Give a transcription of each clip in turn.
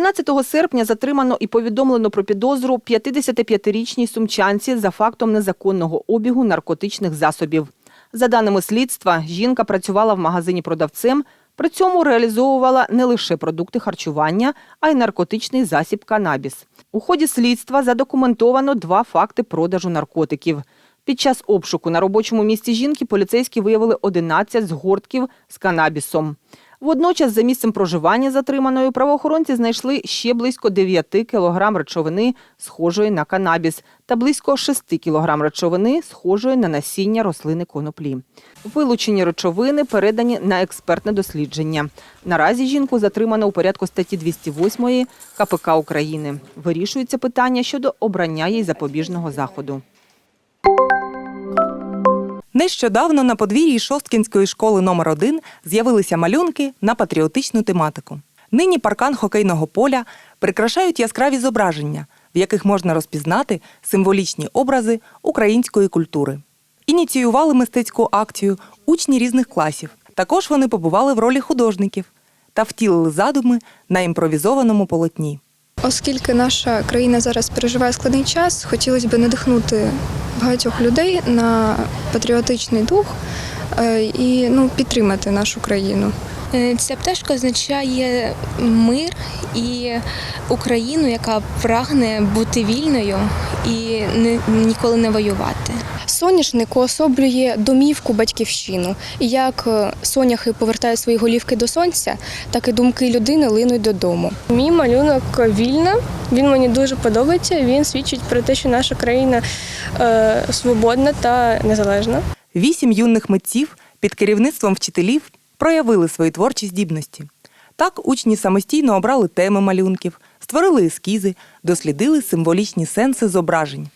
17 серпня затримано і повідомлено про підозру 55-річній сумчанці за фактом незаконного обігу наркотичних засобів. За даними слідства, жінка працювала в магазині продавцем, при цьому реалізовувала не лише продукти харчування, а й наркотичний засіб канабіс. У ході слідства задокументовано два факти продажу наркотиків. Під час обшуку на робочому місці жінки поліцейські виявили 11 згортків з канабісом. Водночас, за місцем проживання затриманої правоохоронці знайшли ще близько 9 кілограм речовини, схожої на канабіс, та близько 6 кілограм речовини, схожої на насіння рослини коноплі. Вилучені речовини передані на експертне дослідження. Наразі жінку затримано у порядку статті 208 КПК України. Вирішується питання щодо обрання їй запобіжного заходу. Нещодавно на подвір'ї Шосткінської школи номер 1 з'явилися малюнки на патріотичну тематику. Нині паркан хокейного поля прикрашають яскраві зображення, в яких можна розпізнати символічні образи української культури. Ініціювали мистецьку акцію учні різних класів. Також вони побували в ролі художників та втілили задуми на імпровізованому полотні. Оскільки наша країна зараз переживає складний час, хотілося б надихнути багатьох людей на патріотичний дух е, і ну, підтримати нашу країну. Е, Ця пташка означає мир і Україну, яка прагне бути вільною і ніколи не воювати. Соняшник уособлює домівку батьківщину. І як е, соняхи повертають свої голівки до сонця, так і думки людини линуть додому. Мій малюнок вільна. Він мені дуже подобається. Він свідчить про те, що наша країна е, свободна та незалежна. Вісім юних митців під керівництвом вчителів проявили свої творчі здібності. Так учні самостійно обрали теми малюнків, створили ескізи, дослідили символічні сенси зображень.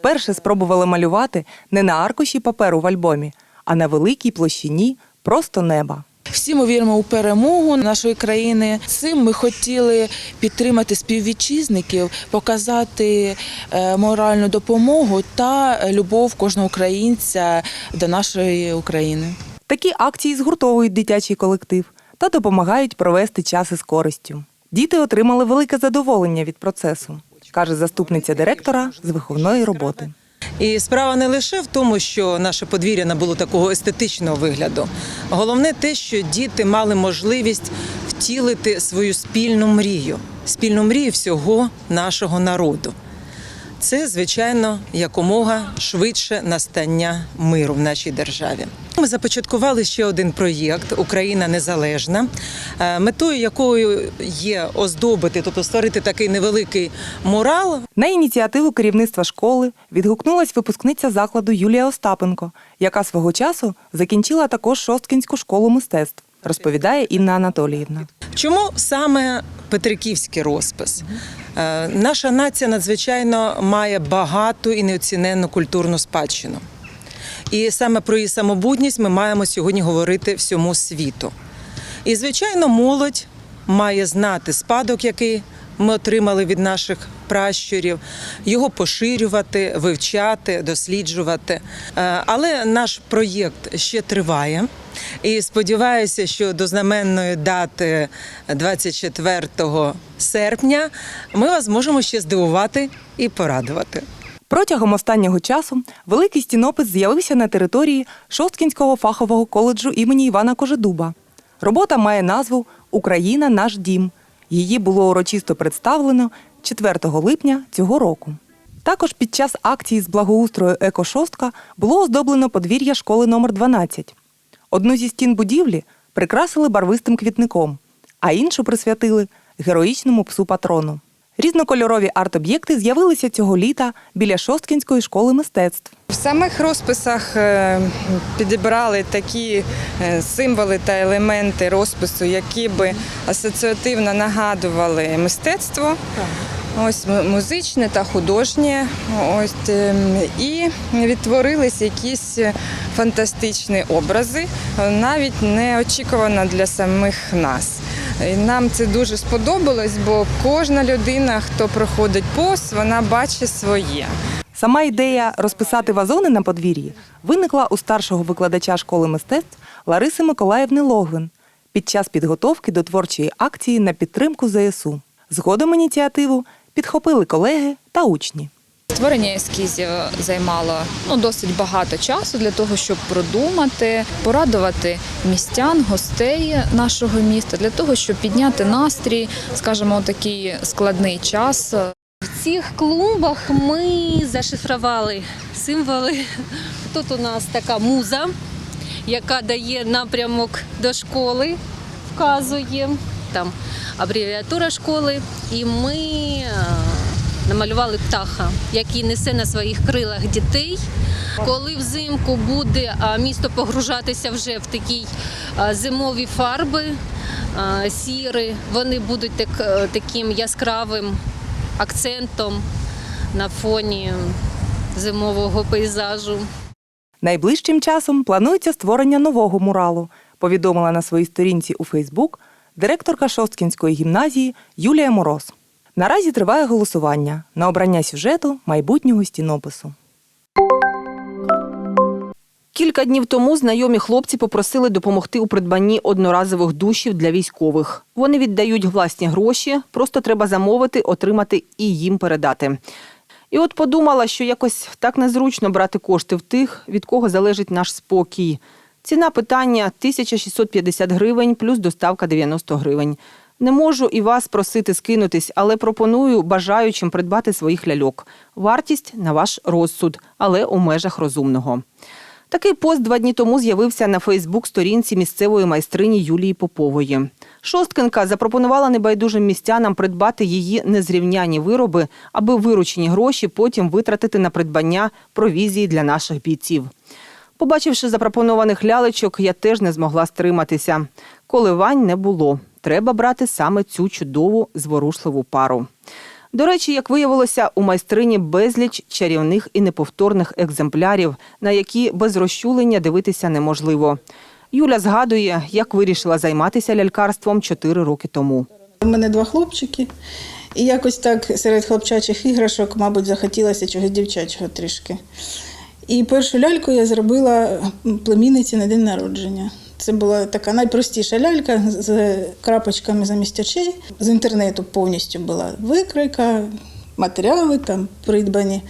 Перше спробували малювати не на аркуші паперу в альбомі, а на великій площині просто неба. Всі ми віримо у перемогу нашої країни. Цим ми хотіли підтримати співвітчизників, показати е, моральну допомогу та любов кожного українця до нашої України. Такі акції згуртовують дитячий колектив та допомагають провести час із користю. Діти отримали велике задоволення від процесу, каже заступниця директора з виховної роботи. І справа не лише в тому, що наше подвір'я набуло такого естетичного вигляду. Головне те, що діти мали можливість втілити свою спільну мрію, спільну мрію всього нашого народу. Це, звичайно, якомога швидше настання миру в нашій державі. Ми започаткували ще один проєкт Україна незалежна, е, метою якою є оздобити, тобто створити такий невеликий мурал На ініціативу керівництва школи відгукнулась випускниця закладу Юлія Остапенко, яка свого часу закінчила також Шосткінську школу мистецтв, розповідає Інна Анатоліївна. Чому саме Петриківський розпис? Е, Наша нація надзвичайно має багату і неоціненну культурну спадщину. І саме про її самобутність ми маємо сьогодні говорити всьому світу. І, звичайно, молодь має знати спадок, який ми отримали від наших пращурів, його поширювати, вивчати, досліджувати. Е, Але наш проєкт ще триває. І сподіваюся, що до знаменної дати 24 серпня ми вас зможемо ще здивувати і порадувати. Протягом останнього часу великий стінопис з'явився на території Шосткінського фахового коледжу імені Івана Кожедуба. Робота має назву Україна наш дім. Її було урочисто представлено 4 липня цього року. Також під час акції з благоустрою Екошостка було оздоблено подвір'я школи номер 12. Одну зі стін будівлі прикрасили барвистим квітником, а іншу присвятили героїчному псу патрону. Різнокольорові арт-об'єкти з'явилися цього літа біля Шосткінської школи мистецтв. В самих розписах е, підібрали такі е, символи та елементи розпису, які би асоціативно нагадували мистецтво. Ось музичне та художнє. Ось ем, і відтворились якісь фантастичні образи, е, навіть неочікувано для самих нас. Нам це дуже сподобалось, бо кожна людина, хто проходить повз, вона бачить своє. Сама ідея розписати вазони на подвір'ї виникла у старшого викладача школи мистецтв Лариси Миколаївни Логвин під час підготовки до творчої акції на підтримку ЗСУ. Згодом ініціативу підхопили колеги та учні. Створення ескізів займало ну, досить багато часу для того, щоб продумати, порадувати містян, гостей нашого міста, для того, щоб підняти настрій, скажімо, у такий складний час. В цих клумбах ми зашифрували символи. Тут у нас така муза, яка дає напрямок до школи, вказує там абревіатура школи. І ми намалювали птаха, який несе на своїх крилах дітей. Коли взимку буде місто погружатися вже в такі зимові фарби, сіри, вони будуть так, е, таким яскравим акцентом на фоні зимового пейзажу. Найближчим часом планується створення нового муралу, повідомила на своїй сторінці у Фейсбук директорка Шосткінської гімназії Юлія Мороз. Наразі триває голосування на обрання сюжету майбутнього стінопису. Кілька днів тому знайомі хлопці попросили допомогти у придбанні одноразових душів для військових. Вони віддають власні гроші, просто треба замовити, отримати і їм передати. І от подумала, що якось так незручно брати кошти в тих, від кого залежить наш спокій. Ціна питання 1650 гривень плюс доставка 90 гривень. Не можу і вас просити скинутись, але пропоную бажаючим придбати своїх ляльок. Вартість на ваш розсуд, але у межах розумного. Такий пост два дні тому з'явився на Фейсбук-сторінці місцевої майстрині Юлії Попової. Шосткинка запропонувала небайдужим містянам придбати її незрівняні вироби, аби виручені гроші потім витратити на придбання провізії для наших бійців. Побачивши запропонованих лялечок, я теж не змогла стриматися. Коливань не було. Треба брати саме цю чудову зворушливу пару. До речі, як виявилося, у майстрині безліч чарівних і неповторних екземплярів, на які без розчулення дивитися неможливо. Юля згадує, як вирішила займатися лялькарством 4 роки тому. У мене два хлопчики, і якось так серед хлопчачих іграшок, мабуть, захотілося чогось дівчачого трішки. І першу ляльку я зробила племінниці на день народження. Це була така найпростіша лялька з крапочками замість очей. З інтернету повністю була викройка, матеріали там придбані,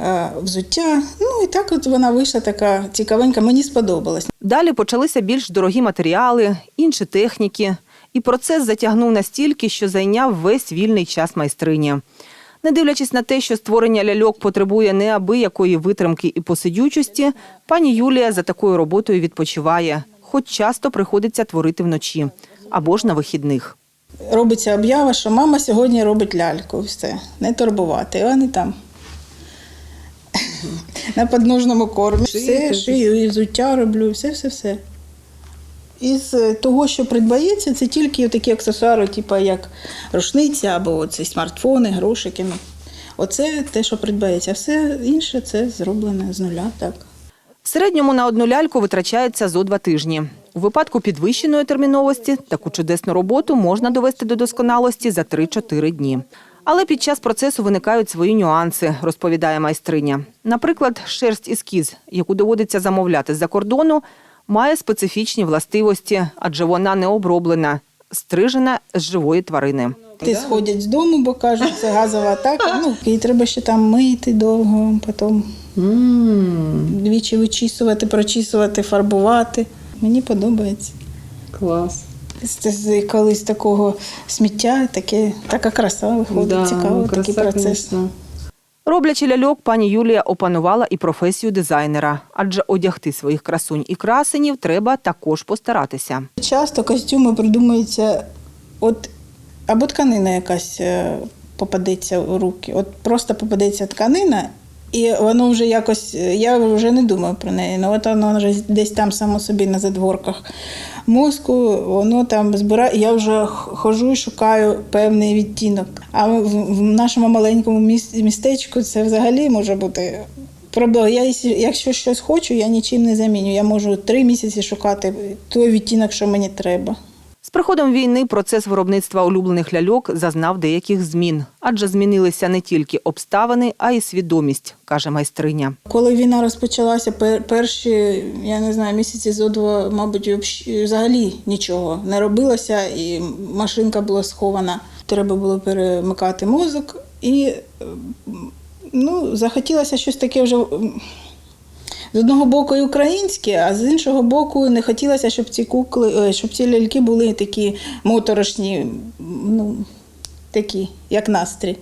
е, взуття. Ну і так от вона вийшла така цікавенька, мені сподобалась. Далі почалися більш дорогі матеріали, інші техніки. І процес затягнув настільки, що зайняв весь вільний час майстрині. Не дивлячись на те, що створення ляльок потребує неабиякої витримки і посидючості, пані Юлія за такою роботою відпочиває, хоч часто приходиться творити вночі або ж на вихідних. Робиться об'ява, що мама сьогодні робить ляльку, все, не турбувати. І вони там на подножному кормі. Все шию, і взуття роблю, все, все, все. Із е, того, що придбається, це тільки такі аксесуари, типу як рушниця або оці смартфони, грошики. Ну, Оце те, що придбається. А все інше це зроблене з нуля. Так. Середньому на одну ляльку витрачається зо два тижні. У випадку підвищеної терміновості таку чудесну роботу можна довести до досконалості за 3-4 дні. Але під час процесу виникають свої нюанси, розповідає майстриня. Наприклад, шерсть ескіз, яку доводиться замовляти з-за кордону, має специфічні властивості, адже вона не оброблена, стрижена з живої тварини. Ти сходять з дому, бо кажуть, це газова атака. Ну, і треба ще там мити довго, потім двічі вичісувати, прочісувати, фарбувати. Мені подобається. Клас. Це з колись такого сміття, таке, така краса виходить, цікаво, такий процес. Роблячи ляльок, пані Юлія опанувала і професію дизайнера, адже одягти своїх красунь і красенів треба також постаратися. Часто костюми придумуються, от або тканина якась е, попадеться у руки. От просто попадеться тканина, і воно вже якось, я вже не думаю про неї. Ну от воно вже десь там само собі на задворках мозку, воно там збирає. Я вже хожу і шукаю певний відтінок. А в, нашому маленькому містечку це взагалі може бути. Проблема. Я, якщо щось хочу, я нічим не заміню. Я можу три місяці шукати той відтінок, що мені треба. Приходом війни процес виробництва улюблених ляльок зазнав деяких змін, адже змінилися не тільки обставини, а й свідомість, каже майстриня. Коли війна розпочалася, пер- перші, я не знаю, місяці зо два, мабуть, взагалі нічого не робилося, і машинка була схована. треба було перемикати мозок. І е, ну, захотілося щось таке вже з одного боку і українське, а з іншого боку, не хотілося, щоб ці кукли, е, щоб ці ляльки були такі моторошні, ну, такі, як настрій.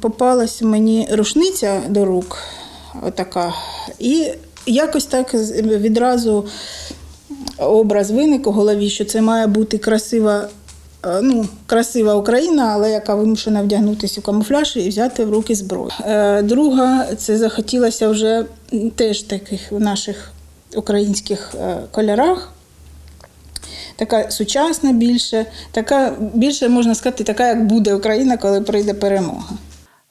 Попалась мені рушниця до рук, отака, і якось так відразу образ виник у голові, що це має бути красива, ну, красива Україна, але яка вимушена вдягнутися у камуфляж і взяти в руки зброю. Е, Друга, це захотілося вже теж таких в наших українських е, кольорах. Така сучасна більше, така більше можна сказати, така, як буде Україна, коли прийде перемога.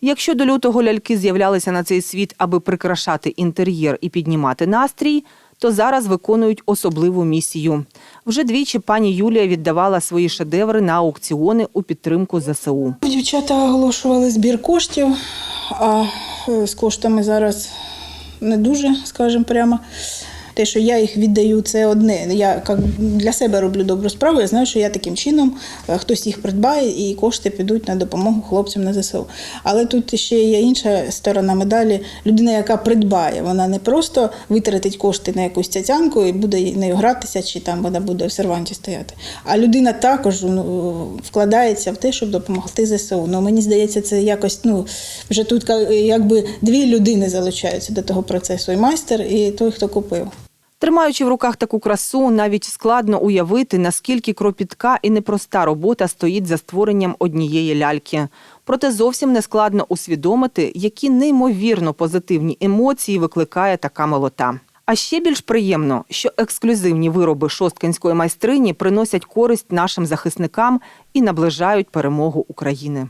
Якщо до лютого ляльки з'являлися на цей світ, аби прикрашати інтер'єр і піднімати настрій, то зараз виконують особливу місію. Вже двічі пані Юлія віддавала свої шедеври на аукціони у підтримку ЗСУ. Дівчата оголошували збір коштів, а е, з коштами зараз не дуже, скажімо прямо. Те, що я їх віддаю, це одне. Я як для себе роблю добру справу. Я знаю, що я таким чином е, хтось їх придбає і кошти підуть на допомогу хлопцям на ЗСУ. Але тут ще є інша сторона медалі. Людина, яка придбає, вона не просто витратить кошти на якусь цяцянку і буде нею гратися, чи там вона буде в серванті стояти. А людина також ну, вкладається в те, щоб допомогти ЗСУ. Ну мені здається, це якось ну вже тут ка- якби дві людини залучаються до того процесу: і майстер, і той, хто купив. Тримаючи в руках таку красу, навіть складно уявити, наскільки кропітка і непроста робота стоїть за створенням однієї ляльки. Проте зовсім не складно усвідомити, які неймовірно позитивні емоції викликає така молота. А ще більш приємно, що ексклюзивні вироби шосткинської майстрині приносять користь нашим захисникам і наближають перемогу України.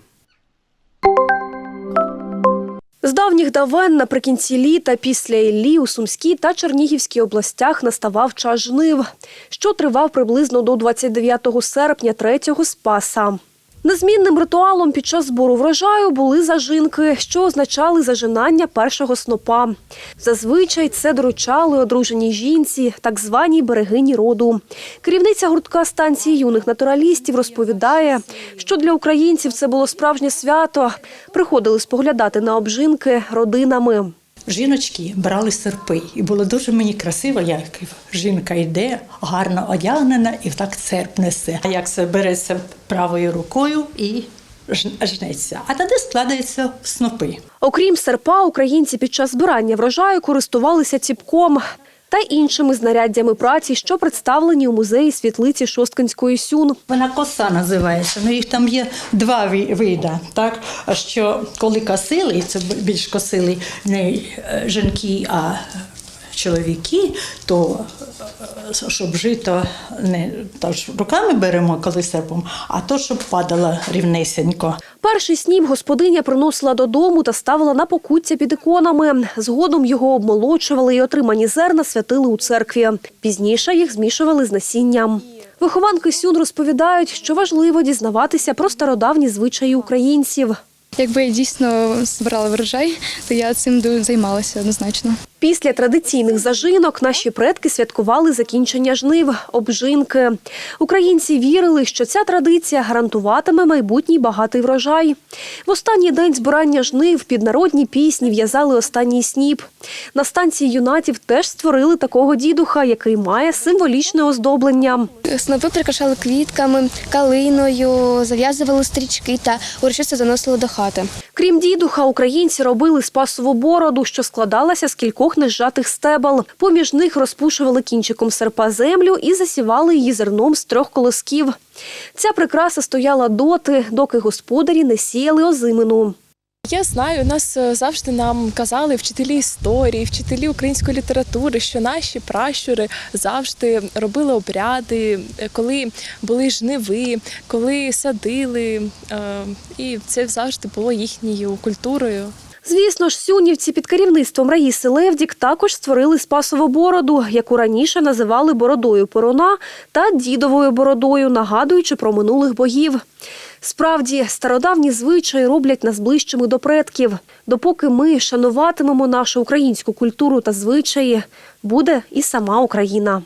З давніх давен наприкінці літа після Іллі у Сумській та Чернігівській областях наставав час жнив, що тривав приблизно до 29 серпня 3-го Спаса. Незмінним ритуалом під час збору врожаю були зажинки, що означали зажинання першого снопа. Зазвичай це доручали одруженій жінці, так званій берегині роду. Керівниця гуртка станції юних натуралістів розповідає, що для українців це було справжнє свято. Приходили споглядати на обжинки родинами. Жіночки брали серпи, і було дуже мені красиво, як жінка йде, гарно одягнена і так серп несе. А як це береться правою рукою і жнеться, а тоді складається в снопи. Окрім серпа, українці під час збирання врожаю користувалися ціпком та іншими знаряддями праці, що представлені у музеї світлиці Шосткинської сюн. Вона коса називається. Ну їх там є два види. Так що коли косили, це більш косили не е, жінки, а чоловіки, то щоб жито не тож руками беремо, коли серпом, а то щоб падало рівнесенько. Перший сніп господиня приносила додому та ставила на покуття під іконами. Згодом його обмолочували і отримані зерна святили у церкві. Пізніше їх змішували з насінням. Вихованки Сюн розповідають, що важливо дізнаватися про стародавні звичаї українців. Якби я дійсно збирала врожай, то я цим займалася однозначно. Після традиційних зажинок наші предки святкували закінчення жнив, обжинки. Українці вірили, що ця традиція гарантуватиме майбутній багатий врожай. В останній день збирання жнив під народні пісні в'язали останній сніп. На станції юнатів теж створили такого дідуха, який має символічне оздоблення. Снопи прикрашали квітками, калиною, зав'язували стрічки та урочисто заносили до хати. Крім дідуха, українці робили спасову бороду, що складалася з кількох незжатих стебел. Поміж них розпушували кінчиком серпа землю і засівали її зерном з трьох колосків. Ця прикраса стояла доти, доки господарі не сіяли озимину. Я знаю, нас е, завжди нам казали вчителі історії, вчителі української літератури, що наші пращури завжди робили обряди, е, коли були жниви, коли садили, е, і це завжди було їхньою культурою. Звісно ж, сюнівці під керівництвом Раїси Левдік також створили спасову бороду, яку раніше називали бородою Перуна та дідовою бородою, нагадуючи про минулих богів. Справді, стародавні звичаї роблять нас ближчими до предків. Допоки ми шануватимемо нашу українську культуру та звичаї, буде і сама Україна.